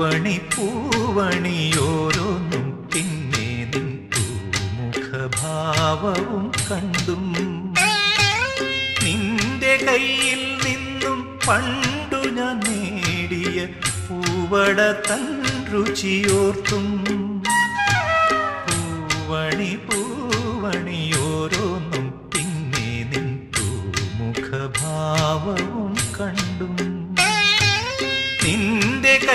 പൂവണി പൂവണിയോരോന്നും പിന്നെ നിൻ പൂമുഖഭാവവും കണ്ടും. നിന്റെ കയ്യിൽ നിന്നും പണ്ടു ഞാൻ നേടിയ പൂവട തൻ രുചിയോർത്തും. പൂവണി പൂവണിയോരോന്നും പിന്നെ നിൻ പൂമുഖഭാവവും കണ്ടും.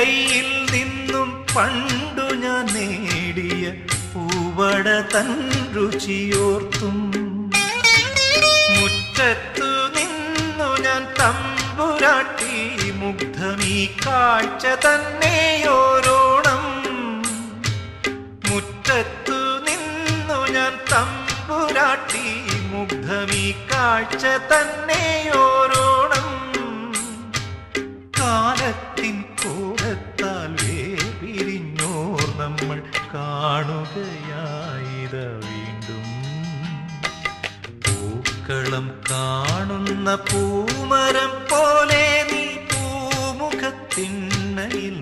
കയ്യിൽ നിന്നും പണ്ടു ഞാൻ നേടിയ പൂവട തൻ രുചിയോർത്തും. മുറ്റത്തു നിന്നു ഞാൻ തമ്പുരാട്ടി മുഗ്ധമീ കാഴ്ച തന്നെയോരോണം. മുറ്റത്തു നിന്നു ഞാൻ തമ്പുരാട്ടി മുഗ്ധമീ കാഴ്ച തന്നെയോരോണം. ഓരോണം കൂടത്താൽ കാണുകയായിത വീണ്ടും. പൂക്കളം കാണുന്ന പൂമരം പോലെ നീ പൂമുഖത്തിണ്ണയിൽ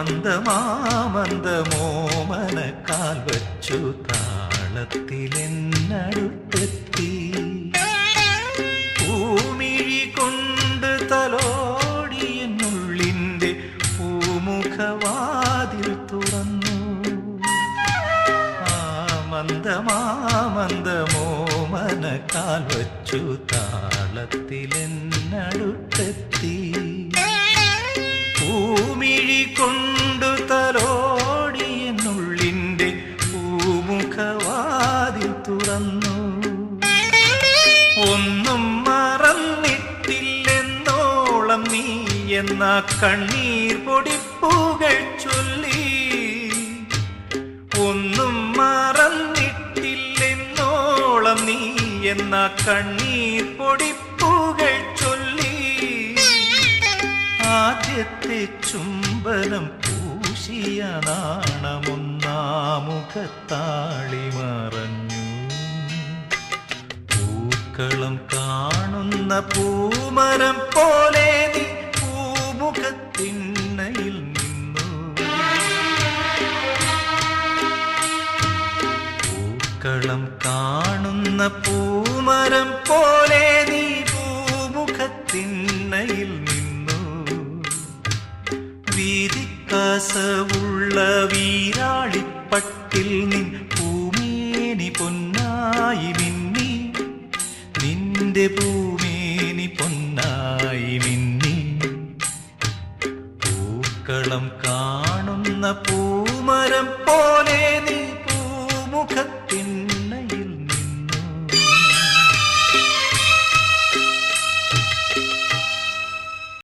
നിന്നു മനക്കാൽ കാൽ വച്ചു താളത്തിലെന്നടുത്തെത്തി. പൂമിഴി കൊണ്ട് തലോടിയെന്നുള്ളിന്റെ പൂമുഖവാതിൽ തുറന്നു. ആ മന്ദമാമന്ദമോ കാൽ വച്ചു താളത്തിലെന്നടുത്തെത്തി. പൂമിഴി കൊണ്ടു തലോടിയെന്നുള്ളിന്റെ പൂമുഖവാതിൽ തുറന്നു. ഒന്നും മറന്നിട്ടില്ലെന്നോളം നീ എന്ന കണ്ണീർ പൊടിപ്പൂകൾ ചൊല്ലി. ഒന്നും മറന്നിട്ടില്ലെന്നോളം നീ എന്ന കണ്ണീർ പൊടിപ്പൂകൾ ആദ്യത്തെ ചുംബനം പൂശിയ നാണമൊന്നാമുഖത്താളി മറഞ്ഞു. പൂക്കളം കാണുന്ന പൂമരം പോലെ നീ പൂമുഖത്തിണ്ണയിൽ നിന്നു. പൂക്കളം കാണുന്ന പൂമരം വീരാളിപ്പട്ടിൽ നിൻ ഭൂമേനി പൊന്നായി മിന്നി. നിന്റെ ഭൂമേനി പൊന്നായി മിന്നി. പൂക്കളം കാണുന്ന പൂമരം പൂമുഖത്തിൻ